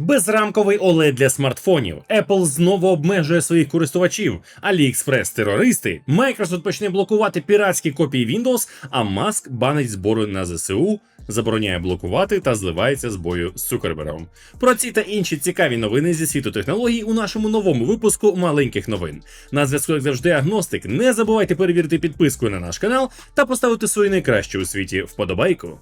Безрамковий OLED для смартфонів. Apple знову обмежує своїх користувачів. AliExpress – терористи. Microsoft почне блокувати піратські копії Windows, а Маск банить збори на ЗСУ, забороняє блокувати та зливається з бою з Цукербергом. Про ці та інші цікаві новини зі світу технологій у нашому новому випуску маленьких новин. На зв'язку, як завжди, агностик. Не забувайте перевірити підписку на наш канал та поставити свою найкращу у світі вподобайку.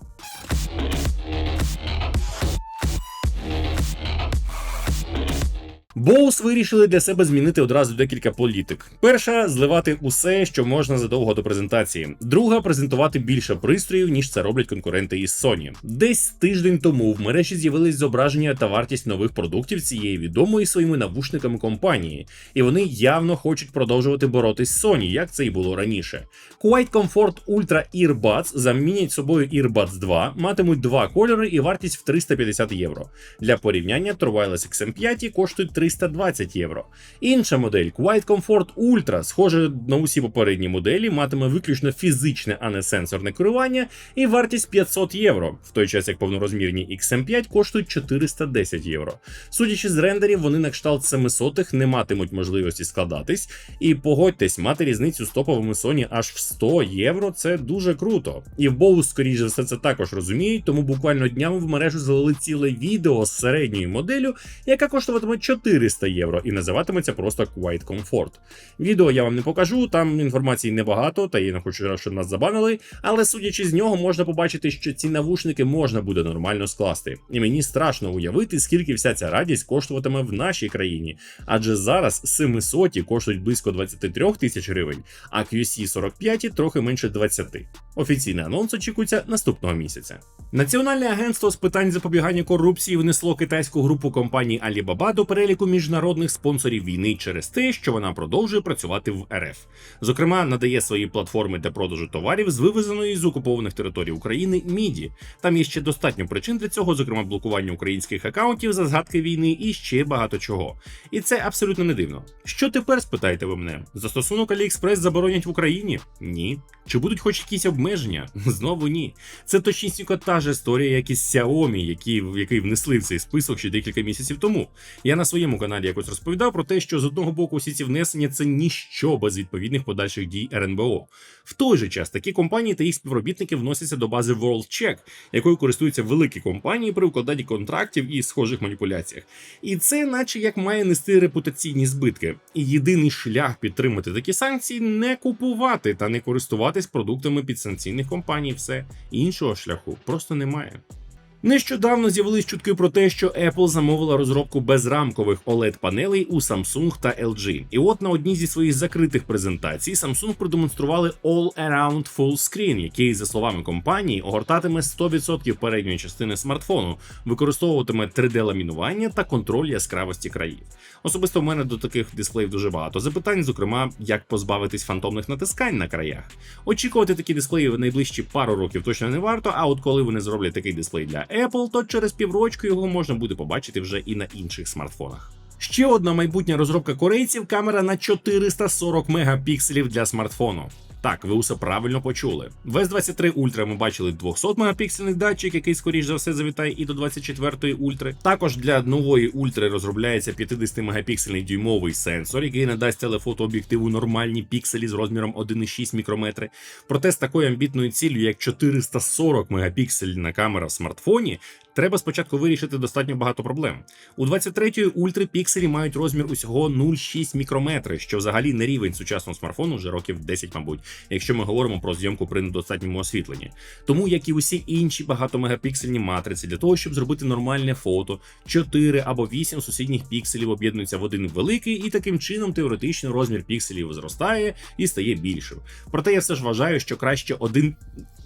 Боус вирішили для себе змінити одразу декілька політик. Перша зливати усе, що можна задовго до презентації. Друга презентувати більше пристроїв, ніж це роблять конкуренти із Sony. Десь тиждень тому в мережі з'явились зображення та вартість нових продуктів цієї відомої своїми навушниками компанії, і вони явно хочуть продовжувати боротись з Sony, як це і було раніше. Quiet Comfort Ultra Earbuds замінять собою Earbuds 2, матимуть два кольори і вартість в 350 євро. Для порівняння Trwireless XM5 коштують 320 євро. Інша модель Quiet Comfort Ultra, схоже на усі попередні моделі, матиме виключно фізичне, а не сенсорне керування, і вартість 500 євро, в той час як повнорозмірні XM5 коштують 410 євро. Судячи з рендерів, вони на кшталт 700-х не матимуть можливості складатись, і погодьтесь, мати різницю з топовими Sony аж в 100 євро це дуже круто. І в Bose, скоріше за все, це також розуміють, тому буквально днями в мережу залили ціле відео з середньою моделлю, яка коштуватиме 400 євро і називатиметься просто Quiet Comfort. Відео я вам не покажу, там інформації небагато, та я не хочу, щоб нас забанили, але судячи з нього, можна побачити, що ці навушники можна буде нормально скласти. І мені страшно уявити, скільки вся ця радість коштуватиме в нашій країні. Адже зараз 700 коштують близько 23 тисяч гривень, а QC 45 трохи менше 20. Офіційний анонс очікується наступного місяця. Національне агентство з питань запобігання корупції внесло китайську групу компаній Alibaba до переліку міжнародних спонсорів війни через те, що вона продовжує працювати в РФ. Зокрема, надає свої платформи для продажу товарів з вивезеної з окупованих територій України міді. Там є ще достатньо причин для цього, зокрема блокування українських акаунтів за згадки війни і ще багато чого. І це абсолютно не дивно. Що тепер спитаєте ви мене? Застосунок AliExpress заборонять в Україні? Ні. Чи будуть хоч якісь обмеження? Знову ні. Це точнісінько та ж історія, як і Xiaomi, які, який внесли в цей список ще декілька місяців тому. Я на своєму каналі якось розповідав про те, що з одного боку всі ці внесення це ніщо без відповідних подальших дій РНБО. В той же час такі компанії та їх співробітники вносяться до бази WorldCheck, якою користуються великі компанії при укладанні контрактів і схожих маніпуляціях. І це, наче як має нести репутаційні збитки. І єдиний шлях підтримати такі санкції не купувати та не користуватись продуктами підсанкційних компаній. Все іншого шляху просто немає. Нещодавно з'явились чутки про те, що Apple замовила розробку безрамкових oled панелей у Samsung та LG. І от на одній зі своїх закритих презентацій Samsung продемонстрували All-Around Full Screen, який, за словами компанії, огортатиме 100% передньої частини смартфону, використовуватиме 3D-ламінування та контроль яскравості країв. Особисто в мене до таких дисплеїв дуже багато запитань, зокрема, як позбавитись фантомних натискань на краях. Очікувати такі дисплеї в найближчі пару років точно не варто. А от коли вони зроблять такий дисплей для Apple, то через піврочку його можна буде побачити вже і на інших смартфонах. Ще одна майбутня розробка корейців камера на 440 мегапікселів для смартфону. Так, ви усе правильно почули. В S23 Ultra ми бачили 200 мегапіксельний датчик, який скоріш за все завітає і до 24 ультри. Також для нової ультри розробляється 50 мегапіксельний дюймовий сенсор, який надасть телефотооб'єктиву нормальні пікселі з розміром 1,6 мікрометри. Проте з такою амбітною ціллю, як 440 мегапіксельна камера в смартфоні, треба спочатку вирішити достатньо багато проблем. У 23-ї ультри пікселі мають розмір усього 0,6 мікрометри, що взагалі не рівень сучасного смартфону вже років 10, мабуть, якщо ми говоримо про зйомку при недостатньому освітленні. Тому, як і усі інші багатомегапіксельні матриці, для того, щоб зробити нормальне фото, 4 або 8 сусідніх пікселів об'єднуються в один великий, і таким чином теоретично розмір пікселів зростає і стає більшим. Проте я все ж вважаю, що краще один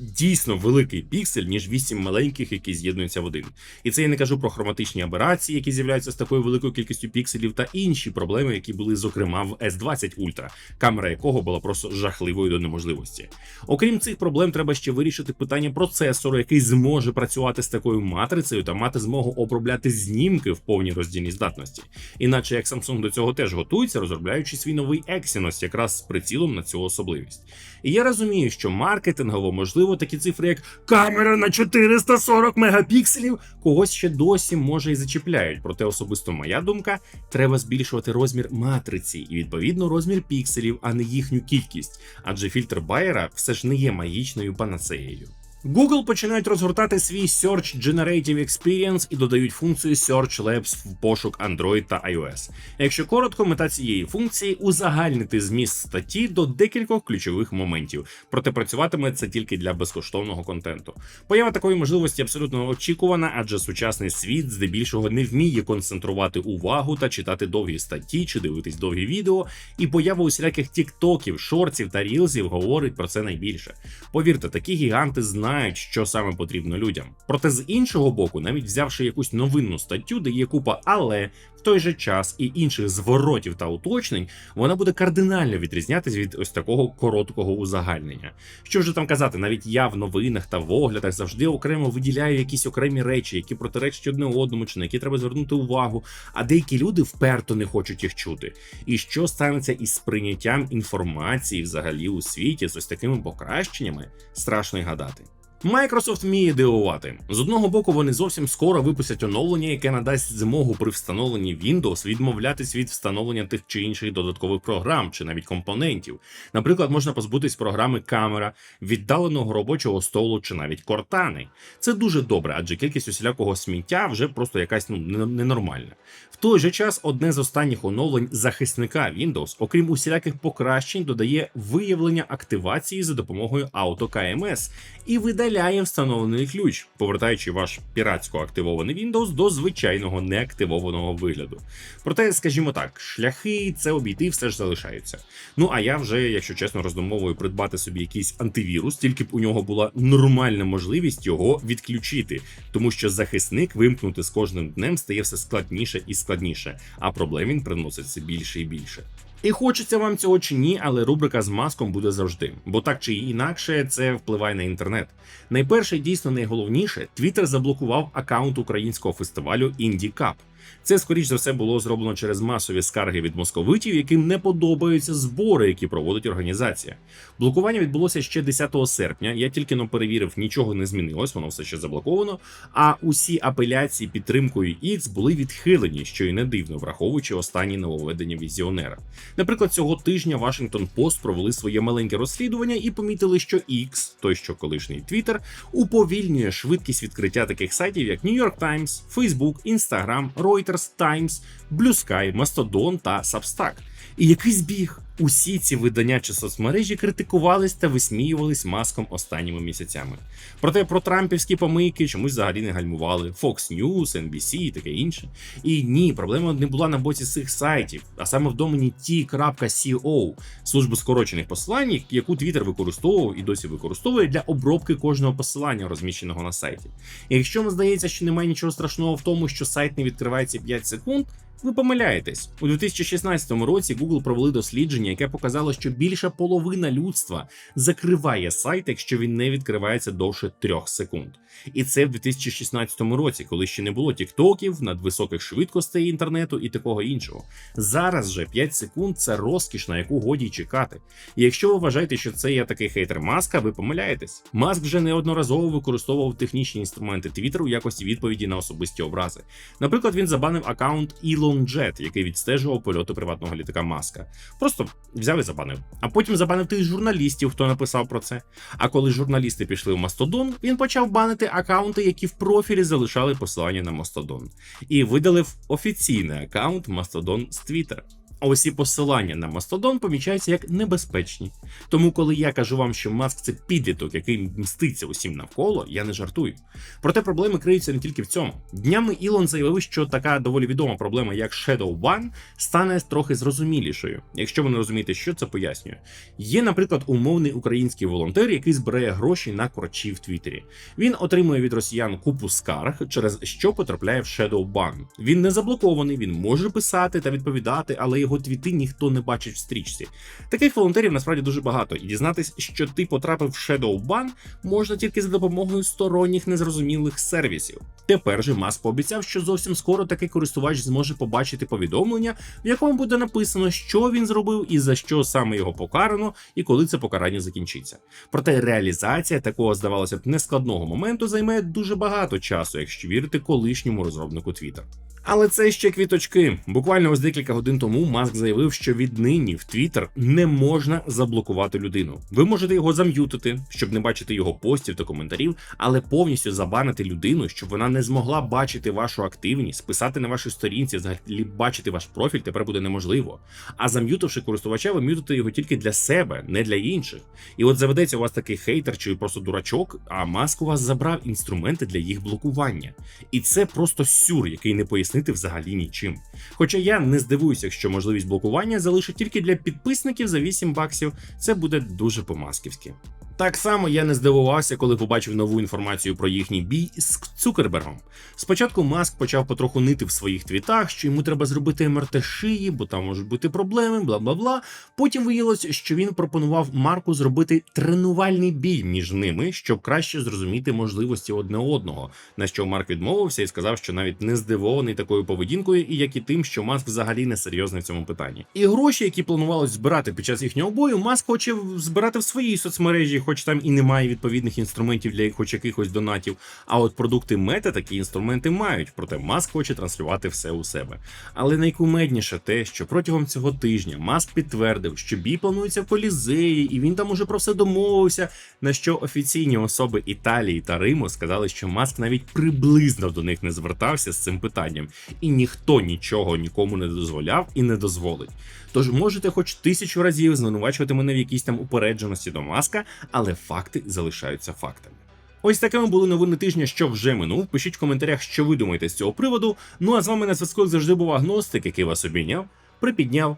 дійсно великий піксель, ніж 8 маленьких, які з'єднуються в один. І це я не кажу про хроматичні аберації, які з'являються з такою великою кількістю пікселів, та інші проблеми, які були, зокрема, в S20 Ultra, камера якого була просто жахливою до неможливості. Окрім цих проблем, треба ще вирішити питання процесору, який зможе працювати з такою матрицею та мати змогу обробляти знімки в повній роздільній здатності. Іначе як Samsung до цього теж готується, розробляючи свій новий Exynos якраз з прицілом на цю особливість. І я розумію, що маркетингово можливо такі цифри, як камера на 440 мегапікселів пікселів когось ще досі може і зачіпляють. Проте особисто моя думка, треба збільшувати розмір матриці і відповідно розмір пікселів, а не їхню кількість. Адже фільтр Байера все ж не є магічною панацеєю. Google починають розгортати свій Search Generative Experience і додають функцію Search Labs в пошук Android та iOS. Якщо коротко, мета цієї функції узагальнити зміст статті до декількох ключових моментів, проте працюватиме це тільки для безкоштовного контенту. Поява такої можливості абсолютно очікувана, адже сучасний світ здебільшого не вміє концентрувати увагу та читати довгі статті чи дивитись довгі відео. І поява усіляких тіктоків, шортів та рілзів говорить про це найбільше. Повірте, такі гіганти знають знають, що саме потрібно людям. Проте з іншого боку, навіть взявши якусь новинну статтю, де є купа але в той же час і інших зворотів та уточнень, вона буде кардинально відрізнятися від ось такого короткого узагальнення. Що вже там казати, навіть я в новинах та в оглядах завжди окремо виділяю якісь окремі речі, які протиречать одне одному, чи на які треба звернути увагу. А деякі люди вперто не хочуть їх чути. І що станеться із сприйняттям інформації взагалі у світі з ось такими покращеннями, страшно й гадати. Microsoft вміє дивувати. З одного боку, вони зовсім скоро випустять оновлення, яке надасть змогу при встановленні Windows відмовлятись від встановлення тих чи інших додаткових програм чи навіть компонентів. Наприклад, можна позбутись програми камера, віддаленого робочого столу чи навіть кортани. Це дуже добре, адже кількість усілякого сміття вже просто якась ну ненормальна. В той же час одне з останніх оновлень захисника Windows, окрім усіляких покращень, додає виявлення активації за допомогою AutoKMS і видаляє встановлений ключ, повертаючи ваш піратсько активований Windows до звичайного неактивованого вигляду. Проте, скажімо так, шляхи це обійти все ж залишаються. Ну а я вже, якщо чесно, роздумовую придбати собі якийсь антивірус, тільки б у нього була нормальна можливість його відключити, тому що захисник вимкнути з кожним днем стає все складніше і складніше, а проблем він приносить все більше і більше. І хочеться вам цього чи ні, але рубрика з маском буде завжди, бо так чи інакше це впливає на інтернет. Найперше, дійсно найголовніше, Твіттер заблокував аккаунт українського фестивалю Indie Cup. Це, скоріш за все, було зроблено через масові скарги від московитів, яким не подобаються збори, які проводить організація. Блокування відбулося ще 10 серпня. Я тільки но перевірив, нічого не змінилось, воно все ще заблоковано. А усі апеляції підтримкою X були відхилені, що й не дивно, враховуючи останні нововведення візіонера. Наприклад, цього тижня Washington Post провели своє маленьке розслідування і помітили, що X, той що колишній Twitter, уповільнює швидкість відкриття таких сайтів, як New York Times, Facebook, Instagram, Reuters, Times, Blue Sky, Mastodon та Substack. І який збіг? Усі ці видання чи соцмережі критикувались та висміювались маском останніми місяцями. Проте про трампівські помийки чомусь взагалі не гальмували. Fox News, NBC і таке інше. І ні, проблема не була на боці цих сайтів, а саме в домені T.co, служби скорочених посилань, яку Twitter використовував і досі використовує для обробки кожного посилання, розміщеного на сайті. І якщо вам здається, що немає нічого страшного в тому, що сайт не відкривається 5 секунд. Ви помиляєтесь у 2016 році. Google провели дослідження, яке показало, що більша половина людства закриває сайт, якщо він не відкривається довше трьох секунд. І це в 2016 році, коли ще не було тіктоків, надвисоких швидкостей інтернету і такого іншого. Зараз же 5 секунд це розкіш, на яку годі чекати. І якщо ви вважаєте, що це є такий хейтер маска, ви помиляєтесь. Маск вже неодноразово використовував технічні інструменти Twitter у якості відповіді на особисті образи. Наприклад, він забанив аккаунт Elon Jet, який відстежував польоти приватного літака Маска. Просто взяв і забанив. А потім забанив тих журналістів, хто написав про це. А коли журналісти пішли в Мастодон, він почав банити акаунти, які в профілі залишали посилання на Мастодон, і видалив офіційний аккаунт Мастодон з Twitter. А усі посилання на Мастодон помічаються як небезпечні. Тому, коли я кажу вам, що маск це підліток, який мститься усім навколо, я не жартую. Проте проблеми криються не тільки в цьому. Днями Ілон заявив, що така доволі відома проблема, як Shadow Ban, стане трохи зрозумілішою. Якщо ви не розумієте, що це пояснює. Є, наприклад, умовний український волонтер, який збирає гроші на корчі в Твіттері. Він отримує від росіян купу скарг, через що потрапляє в Shadow Ban. Він не заблокований, він може писати та відповідати, але його його твіти ніхто не бачить в стрічці. Таких волонтерів насправді дуже багато, і дізнатись, що ти потрапив в Shadow Ban можна тільки за допомогою сторонніх незрозумілих сервісів. Тепер же Маск пообіцяв, що зовсім скоро такий користувач зможе побачити повідомлення, в якому буде написано, що він зробив і за що саме його покарано, і коли це покарання закінчиться. Проте реалізація такого, здавалося б, нескладного моменту займе дуже багато часу, якщо вірити колишньому розробнику Twitter. Але це ще квіточки. Буквально ось декілька годин тому Маск заявив, що віднині в Twitter не можна заблокувати людину. Ви можете його зам'ютити, щоб не бачити його постів та коментарів, але повністю забанити людину, щоб вона не змогла бачити вашу активність, писати на вашій сторінці, взагалі бачити ваш профіль тепер буде неможливо. А зам'ютивши користувача, ви м'ютите його тільки для себе, не для інших. І от заведеться у вас такий хейтер чи просто дурачок, а Маск у вас забрав інструменти для їх блокування. І це просто сюр, який не пояснити взагалі нічим. Хоча я не здивуюся, що можливість блокування залишить тільки для підписників за 8 баксів, це буде дуже по-масківськи. Так само я не здивувався, коли побачив нову інформацію про їхній бій з Цукербергом. Спочатку Маск почав потроху нити в своїх твітах, що йому треба зробити МРТ шиї, бо там можуть бути проблеми, бла бла бла. Потім виявилось, що він пропонував Марку зробити тренувальний бій між ними, щоб краще зрозуміти можливості одне одного. На що Марк відмовився і сказав, що навіть не здивований такою поведінкою, і як і тим, що Маск взагалі не серйозний в цьому питанні. І гроші, які планувалось збирати під час їхнього бою, Маск хоче збирати в своїй соцмережі, хоч там і немає відповідних інструментів для хоч якихось донатів. А от продукти мета такі інструменти мають, проте Маск хоче транслювати все у себе. Але найкумедніше те, що протягом цього тижня Маск підтвердив, що бій планується в Колізеї, і він там уже про все домовився. На що офіційні особи Італії та Риму сказали, що Маск навіть приблизно до них не звертався з цим питанням, і ніхто нічого нікому не дозволяв і не дозволить. Тож можете хоч тисячу разів звинувачувати мене в якійсь там упередженості до маска, але факти залишаються фактами. Ось такими були новини тижня, що вже минув. Пишіть в коментарях, що ви думаєте з цього приводу. Ну а з вами на зв'язку завжди був агностик, який вас обійняв, припідняв.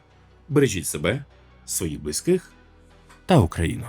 Бережіть себе, своїх близьких та Україну.